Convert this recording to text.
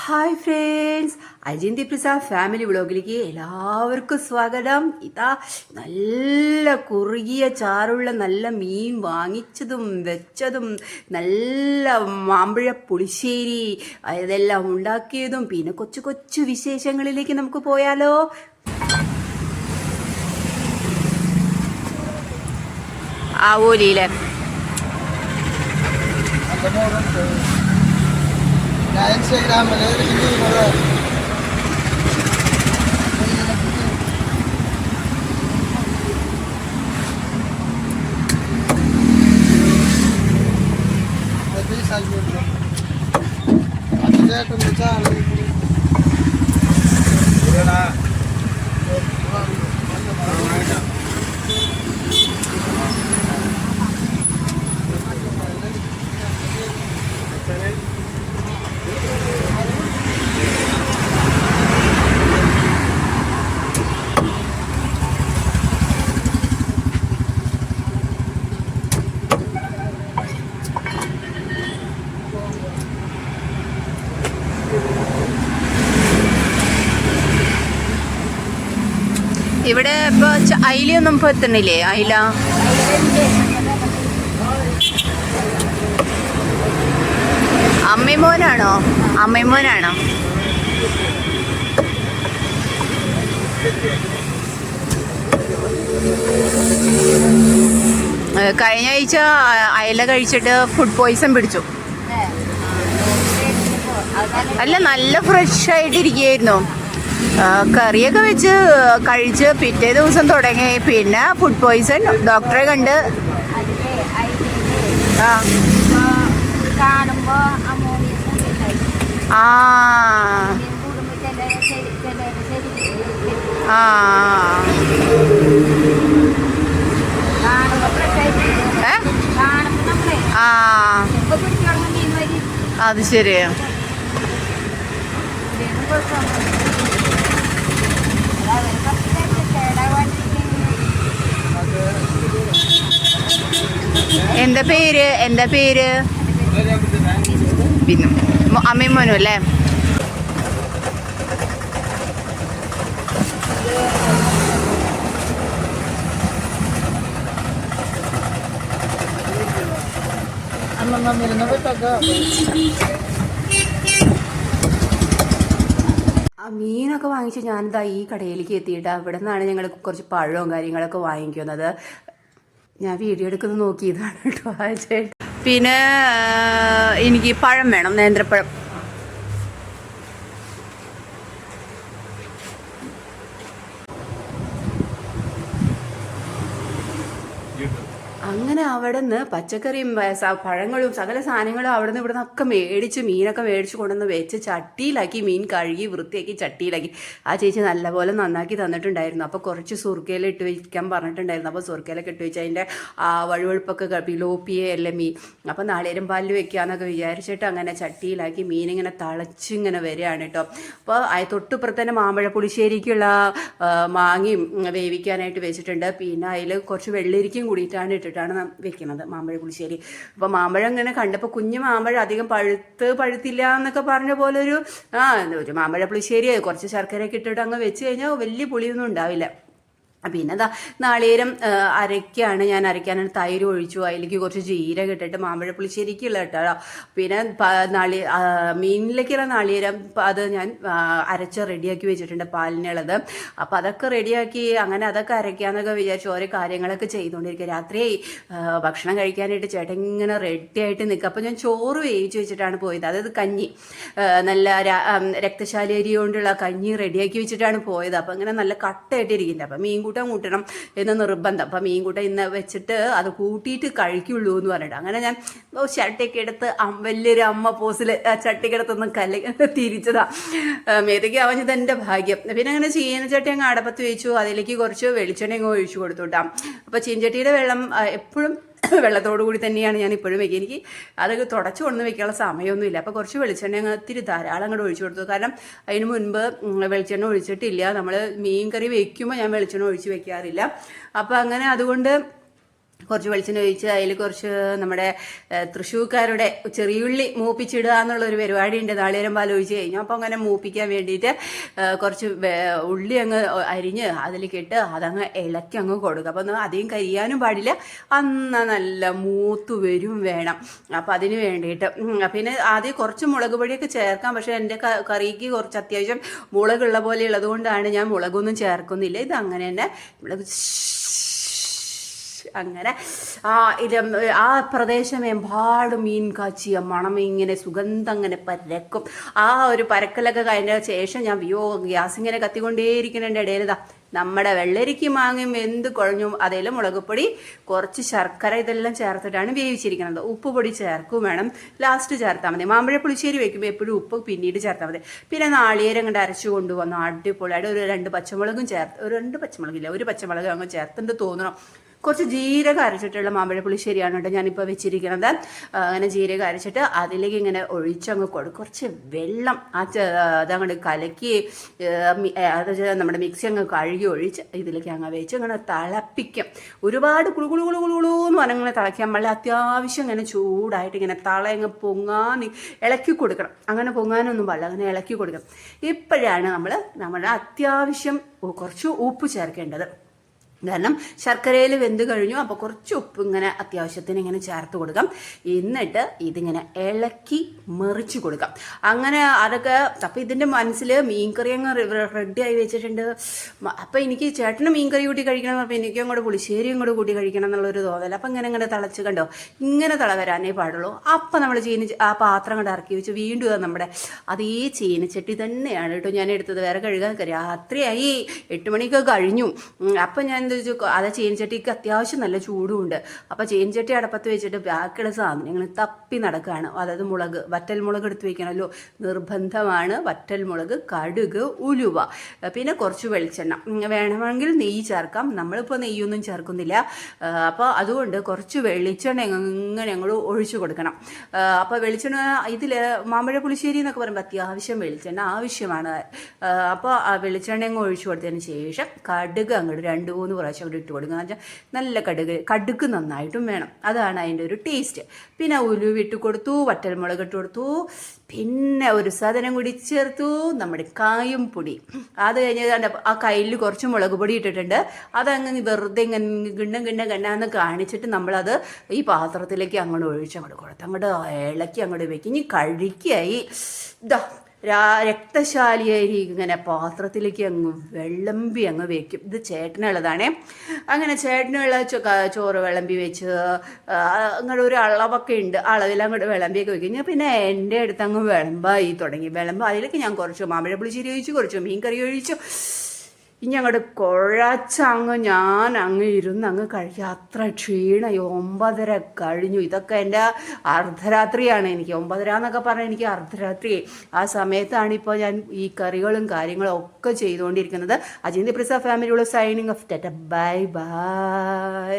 Hi friends Ajinthi Prasad family വ്ളോഗിലേക്ക് എല്ലാവർക്കും സ്വാഗതം. ഇതാ നല്ല കുറുകിയ ചാറുള്ള നല്ല മീൻ വാങ്ങിച്ചതും വെച്ചതും നല്ല മാമ്പഴ പുളിശ്ശേരി ഇതെല്ലാം ഉണ്ടാക്കിയതും. പിന്നെ കൊച്ചു കൊച്ചു വിശേഷങ്ങളിലേക്ക് നമുക്ക് പോയാലോ. ആവൂലിയിലെ എന്റെ മോളുണ്ട് ഞാൻ ഇൻസ്റ്റാഗ്രാമിൽ ഹിന്ദിയിലുള്ള അതിന്റെ ചാനൽ ഇവിടെ ഇപ്പൊ അയിലൊന്നും ഇപ്പൊ എത്തണില്ലേ? അയില. അമ്മമോനാണോ? അമ്മമോനാണോ? കഴിഞ്ഞ ആഴ്ച അയല കഴിച്ചിട്ട് ഫുഡ് പോയിസൺ പിടിച്ചു. അല്ല നല്ല ഫ്രഷ് ആയിട്ടിരിക്കുകയായിരുന്നു. കറിയൊക്കെ വെച്ച് കഴിച്ച് പിറ്റേ ദിവസം തുടങ്ങി. പിന്നെ ഫുഡ് പോയിസൺ ഡോക്ടറെ കണ്ട്. ആ. ആ. ആ. അത് ശരി എന്താ പേര്? എന്താ പേര്? ബിന്നു അമ്മയും മോനും അല്ലേ? മീനൊക്കെ വാങ്ങിച്ച് ഞാനിതാ ഈ കടയിലേക്ക് എത്തിയിട്ട്. അവിടെ നിന്നാണ് ഞങ്ങൾ കുറച്ച് പഴവും കാര്യങ്ങളൊക്കെ വാങ്ങിക്കുന്നത്. ഞാൻ വീഡിയോ എടുക്കുന്നത് നോക്കിയതാണ് കേട്ടോ. പിന്നെ എനിക്ക് പഴം വേണം നേന്ത്രപ്പഴം. അങ്ങനെ അവിടെ നിന്ന് പച്ചക്കറിയും പഴങ്ങളും സകല സാധനങ്ങളും അവിടെ നിന്ന് ഇവിടെ നിന്നൊക്കെ മേടിച്ച് മീനൊക്കെ മേടിച്ച് കൊണ്ടുവന്ന് വെച്ച് ചട്ടിയിലാക്കി മീൻ കഴുകി വൃത്തിയാക്കി ചട്ടിയിലാക്കി. ആ ചേച്ചി നല്ലപോലെ നന്നാക്കി തന്നിട്ടുണ്ടായിരുന്നു. അപ്പോൾ കുറച്ച് സുർക്കയിൽ ഇട്ട് വയ്ക്കാൻ പറഞ്ഞിട്ടുണ്ടായിരുന്നു. അപ്പോൾ സുർക്കയിലൊക്കെ ഇട്ട് വെച്ച് അതിന്റെ ആ വഴുവഴുപ്പൊക്കെ പിലോപ്പിയെ അല്ലേ മീൻ അപ്പോൾ നാളേരം പാലിൽ വെക്കാന്നൊക്കെ വിചാരിച്ചിട്ട് അങ്ങനെ ചട്ടിയിലാക്കി മീനിങ്ങനെ തളച്ചിങ്ങനെ വരികയാണ് കേട്ടോ. അപ്പോൾ തൊട്ടുപ്പുറത്ത് തന്നെ മാമ്പഴ പുളിശ്ശേരിക്കുള്ള മാങ്ങയും വേവിക്കാനായിട്ട് വെച്ചിട്ടുണ്ട്. പിന്നെ അതിൽ കുറച്ച് വെള്ളരിക്കും കൂടിയിട്ടാണ് ഇട്ടിട്ടാണ് വെക്കുന്നത് മാമ്പഴ പുളിശ്ശേരി. അപ്പോൾ മാമ്പഴം ഇങ്ങനെ കണ്ടപ്പോൾ കുഞ്ഞു മാമ്പഴം അധികം പഴുത്ത് പഴുത്തില്ല എന്നൊക്കെ പറഞ്ഞ പോലെ ഒരു ആ ഒരു മാമ്പഴ പുളിശ്ശേരി കുറച്ച് ശർക്കരയൊക്കെ ഇട്ടിട്ട് അങ്ങ് വെച്ച് കഴിഞ്ഞാൽ വലിയ പുളിയൊന്നും ഉണ്ടാവില്ല. പിന്നെ ദാ നാളികേരം അരയ്ക്കാണ് ഞാൻ അരയ്ക്കാനാണ് തൈര് ഒഴിച്ചു. അതിലേക്ക് കുറച്ച് ജീരകം ഇട്ടിട്ട് മാമ്പഴ പുളിശ്ശേരിക്കുള്ള കേട്ടോ. പിന്നെ നാളി മീനിലേക്കുള്ള നാളികേരം അത് ഞാൻ അരച്ച് റെഡിയാക്കി വെച്ചിട്ടുണ്ട് പാലിനുള്ളത്. അപ്പം അതൊക്കെ റെഡിയാക്കി അങ്ങനെ അതൊക്കെ അരയ്ക്കാന്നൊക്കെ വിചാരിച്ചു ഓരോ കാര്യങ്ങളൊക്കെ ചെയ്തുകൊണ്ടിരിക്കുക രാത്രി ഭക്ഷണം കഴിക്കാനായിട്ട് ചേട്ടൻ ഇങ്ങനെ റെഡി ആയിട്ട് നിൽക്കുക അപ്പം ഞാൻ ചോറ് വേവിച്ച് വെച്ചിട്ടാണ് പോയത്. അതായത് കഞ്ഞി നല്ല രക്തശാലി അരി കൊണ്ടുള്ള കഞ്ഞി റെഡിയാക്കി വെച്ചിട്ടാണ് പോയത്. അപ്പം അങ്ങനെ നല്ല കട്ടായിട്ടിരിക്കുന്നുണ്ട് അപ്പം മീൻ കൂട്ടം കൂട്ടണം എന്ന് നിർബന്ധം. അപ്പം മീൻകൂട്ടം ഇന്ന് വെച്ചിട്ട് അത് കൂട്ടിയിട്ട് കഴിക്കുള്ളൂ എന്ന് പറഞ്ഞിട്ട്. അങ്ങനെ ഞാൻ ചട്ടിയൊക്കെ എടുത്ത് വലിയൊരു അമ്മ പോസിൽ ചട്ടിക്കെടുത്തൊന്ന് കല്ല് തിരിച്ചതാ. മേതയ്ക്ക് അവഞ്ഞത് എന്റെ ഭാഗ്യം. പിന്നെ അങ്ങനെ ചട്ടി അങ്ങ് അടപ്പത്ത് വെച്ചു. അതിലേക്ക് കുറച്ച് വെളിച്ചെണ്ണ ഒഴിച്ചു കൊടുത്തു കേട്ടോ. അപ്പോൾ ചീനച്ചട്ടിയുടെ വെള്ളം എപ്പോഴും വെള്ളത്തോടു കൂടി തന്നെയാണ് ഞാൻ ഇപ്പോഴും വെക്കുക. എനിക്ക് അത് തുടച്ചു കൊണ്ടു വെക്കാനുള്ള സമയമൊന്നുമില്ല. അപ്പോൾ കുറച്ച് വെളിച്ചെണ്ണ അങ്ങ് ഇത്തിരി ധാരാളം അങ്ങോട്ട് ഒഴിച്ചു കൊടുത്തു. കാരണം അതിന് മുൻപ് വെളിച്ചെണ്ണ ഒഴിച്ചിട്ടില്ല. നമ്മൾ മീൻ കറി വയ്ക്കുമ്പോൾ ഞാൻ വെളിച്ചെണ്ണ ഒഴിച്ച് വെക്കാറില്ല. അപ്പോൾ അങ്ങനെ അതുകൊണ്ട് കുറച്ച് വെളിച്ചെണ്ണ ഒഴിച്ച് അതിൽ കുറച്ച് നമ്മുടെ തൃശ്ശൂക്കാരുടെ ചെറിയുള്ളി മൂപ്പിച്ചിടുക എന്നുള്ളൊരു പരിപാടി ഉണ്ട് നാളികേരം പാൽ ഒഴിച്ച് കഴിഞ്ഞു. അപ്പോൾ അങ്ങനെ മൂപ്പിക്കാൻ വേണ്ടിയിട്ട് കുറച്ച് ഉള്ളി അങ്ങ് അരിഞ്ഞ് അതിലേക്ക് ഇട്ട് അതങ്ങ് ഇളക്കി അങ്ങ് കൊടുക്കുക. അപ്പോൾ അധികം കരിയാനും പാടില്ല. അന്ന് നല്ല മൂത്ത് വരും വേണം. അപ്പം അതിന് വേണ്ടിയിട്ട് പിന്നെ ആദ്യം കുറച്ച് മുളക് പൊടിയൊക്കെ ചേർക്കാം. പക്ഷേ എന്റെ കറിക്ക് കുറച്ച് അത്യാവശ്യം മുളകുള്ള പോലെ ഉള്ളതുകൊണ്ടാണ് ഞാൻ മുളകൊന്നും ചേർക്കുന്നില്ല. ഇത് അങ്ങനെ തന്നെ മുളക് അങ്ങനെ. ആ ഇത് ആ പ്രദേശം എമ്പാടും മീൻ കാച്ചിയ മണം ഇങ്ങനെ സുഗന്ധം അങ്ങനെ പരക്കും. ആ ഒരു പരക്കലൊക്കെ കഴിഞ്ഞ ശേഷം ഞാൻ വിയോ ഗ്യാസ് ഇങ്ങനെ കത്തിക്കൊണ്ടേയിരിക്കുന്നതിന്റെ ഇടയിൽ ഇതാ നമ്മുടെ വെള്ളരിക്ക് മാങ്ങയും എന്ത് കുഴഞ്ഞു അതേലും മുളകുപൊടി കുറച്ച് ശർക്കര ഇതെല്ലാം ചേർത്തിട്ടാണ് വേവിച്ചിരിക്കുന്നത്. ഉപ്പ് പൊടി ചേർക്കും വേണം. ലാസ്റ്റ് ചേർത്താൽ മതി. മാമ്പഴ പുളിശ്ശേരി വെക്കുമ്പോൾ എപ്പോഴും ഉപ്പ് പിന്നീട് ചേർത്താൽ മതി. പിന്നെ നാളികേരം കണ്ട് അരച്ചു കൊണ്ടുവന്നു അടിപൊളിയായിട്ട് ഒരു രണ്ട് പച്ചമുളകും ചേർത്ത് ഒരു രണ്ട് പച്ചമുളകില്ല ഒരു പച്ചമുളക് അങ്ങ് ചേർത്തിട്ട് തോന്നണം. കുറച്ച് ജീരകം അരച്ചിട്ടുള്ള മാമ്പഴ പുളിശ്ശേരിയാണ് കേട്ടോ ഞാനിപ്പോൾ വെച്ചിരിക്കുന്നത്. അങ്ങനെ ജീരകം അരച്ചിട്ട് അതിലേക്ക് ഇങ്ങനെ ഒഴിച്ചങ്ങ് കൊടുക്കും കുറച്ച് വെള്ളം ആ അതങ്ങോട്ട് കലക്കി അത് നമ്മുടെ മിക്സി അങ്ങ് കഴുകി ഒഴിച്ച് ഇതിലേക്ക് അങ്ങ് വെച്ച് അങ്ങനെ തിളപ്പിക്കും. ഒരുപാട് കുളു കുളു കുളു കുളു എന്ന് പറഞ്ഞങ്ങനെ തിളയ്ക്കാൻ പാടില്ല. അത്യാവശ്യം ഇങ്ങനെ ചൂടായിട്ട് ഇങ്ങനെ തളയങ്ങ് പൊങ്ങാൻ ഇളക്കി കൊടുക്കണം. അങ്ങനെ പൊങ്ങാനൊന്നും പാടില്ല. അങ്ങനെ ഇളക്കി കൊടുക്കണം. ഇപ്പോഴാണ് നമ്മൾ നമ്മുടെ അത്യാവശ്യം കുറച്ച് ഉപ്പ് ചേർക്കേണ്ടത്. കാരണം ശർക്കരയിൽ വെന്ത് കഴിഞ്ഞു. അപ്പോൾ കുറച്ച് ഉപ്പ് ഇങ്ങനെ അത്യാവശ്യത്തിന് ഇങ്ങനെ ചേർത്ത് കൊടുക്കാം. എന്നിട്ട് ഇതിങ്ങനെ ഇളക്കി മെറിച്ച് കൊടുക്കാം. അങ്ങനെ അതൊക്കെ അപ്പൊ ഇതിന്റെ മനസ്സിൽ മീൻകറി അങ്ങ് റെഡി ആയി വെച്ചിട്ടുണ്ട്. അപ്പോൾ അപ്പം എനിക്ക് ചേട്ടന് മീൻകറി കൂട്ടി കഴിക്കണം എന്ന് പറഞ്ഞപ്പോൾ എനിക്കും കൂടെ പുളിശ്ശേരിയും കൂടെ കൂട്ടി കഴിക്കണം എന്നുള്ളൊരു തോന്നൽ അപ്പോൾ ഇങ്ങനെ ഇങ്ങനെ തിളച്ച് കണ്ടോ? ഇങ്ങനെ തിള വരാനേ പാടുള്ളൂ. അപ്പൊ നമ്മൾ ചീനി ആ പാത്രം കൂടെ ഇറക്കി വെച്ച് വീണ്ടും നമ്മുടെ അതേ ചീനച്ചട്ടി തന്നെയാണ് കേട്ടോ ഞാൻ എടുത്തത്. വേറെ കഴുകാൻ രാത്രിയായി. എട്ട് മണിയൊക്കെ കഴിഞ്ഞു. അപ്പം ഞാൻ എന്താ വെച്ചു അത് ചേഞ്ചട്ടിക്ക് അത്യാവശ്യം നല്ല ചൂടുമുണ്ട് അപ്പോൾ ചേഞ്ചട്ടി അടപ്പത്ത് വെച്ചിട്ട് ബാക്കിയുള്ള സാധനങ്ങൾ തപ്പി നടക്കുകയാണ് അതായത് മുളക് വറ്റൽ മുളക് എടുത്ത് വെക്കണമല്ലോ നിർബന്ധമാണ് വറ്റൽ മുളക് കടുക് ഉലുവ. പിന്നെ കുറച്ച് വെളിച്ചെണ്ണ. വേണമെങ്കിൽ നെയ്യ് ചേർക്കാം. നമ്മളിപ്പോൾ നെയ്യൊന്നും ചേർക്കുന്നില്ല. അപ്പോൾ അതുകൊണ്ട് കുറച്ച് വെളിച്ചെണ്ണ ഇങ്ങനെ ഞങ്ങൾ ഒഴിച്ചു കൊടുക്കണം. അപ്പോൾ വെളിച്ചെണ്ണ ഇതിൽ മാമ്പഴ പുളിശ്ശേരി എന്നൊക്കെ പറയുമ്പോൾ അത്യാവശ്യം വെളിച്ചെണ്ണ ആവശ്യമാണ്. അപ്പോൾ ആ വെളിച്ചെണ്ണ അങ്ങ് ഒഴിച്ചു കൊടുത്തതിന് ശേഷം കടുക് അങ്ങോട്ട് രണ്ട് മൂന്ന് പ്രാവശ്യം അങ്ങോട്ട് ഇട്ട് കൊടുക്കുക എന്ന് വെച്ചാൽ നല്ല കടുക് കടുക്ക് നന്നായിട്ടും വേണം. അതാണ് അതിന്റെ ഒരു ടേസ്റ്റ്. പിന്നെ ഉലുവ ഇട്ട് കൊടുത്തു വറ്റൽമുളക് ഇട്ട് കൊടുത്തു പിന്നെ ഒരു സാധനം കൂടി ചേർത്തു നമ്മുടെ കായും പൊടി. അത് കഴിഞ്ഞ് ആ കയ്യിൽ കുറച്ച് മുളക് പൊടി ഇട്ടിട്ടുണ്ട്. അതങ്ങ് വെറുതെ ഇങ്ങനെ ഗിണ്ണം കിണ്ണ ഗണ്ണാന്ന് കാണിച്ചിട്ട് നമ്മളത് ഈ പാത്രത്തിലേക്ക് അങ്ങോട്ട് ഒഴിച്ച് അങ്ങോട്ട് കൊടുത്ത് അങ്ങോട്ട് ഇളക്കി അങ്ങോട്ട് വെക്കും. ഇനി കഴിക്കായി ഇതാ രാ രക്തശാലിയായി ഇങ്ങനെ പാത്രത്തിലേക്ക് അങ്ങ് വെള്ളമ്പി അങ്ങ് വെക്കും. ഇത് ചേട്ടനുള്ളതാണേ. അങ്ങനെ ചേട്ടനുള്ള ചോറ് വിളമ്പി വെച്ച് അങ്ങോട്ട് ഒരു അളവൊക്കെ ഉണ്ട്. അളവിൽ അങ്ങോട്ട് വിളമ്പിയൊക്കെ വെക്കും. ഞാൻ പിന്നെ എന്റെ അടുത്ത് അങ്ങ് വിളമ്പായി തുടങ്ങി. വിളമ്പ് അതിലേക്ക് ഞാൻ കുറച്ച് മാമ്പഴ പുളിശ്ശേരി ഒഴിച്ചു കുറച്ച് മീൻ കറി ഒഴിച്ചു. ഇനി അങ്ങോട്ട് കുഴച്ചങ്ങ് ഞാൻ അങ്ങ് ഇരുന്ന് അങ്ങ് കഴിക്കുക അത്ര ക്ഷീണമായി ഒമ്പതര കഴിഞ്ഞു. ഇതൊക്കെ എന്റെ അർദ്ധരാത്രിയാണ് എനിക്ക്. ഒമ്പതര എന്നൊക്കെ പറഞ്ഞാൽ എനിക്ക് അർദ്ധരാത്രി. ആ സമയത്താണ് ഇപ്പോൾ ഞാൻ ഈ കറികളും കാര്യങ്ങളും ഒക്കെ ചെയ്തുകൊണ്ടിരിക്കുന്നത്. Ajinthi ഫാമിലിയുള്ള signing off tata bye bye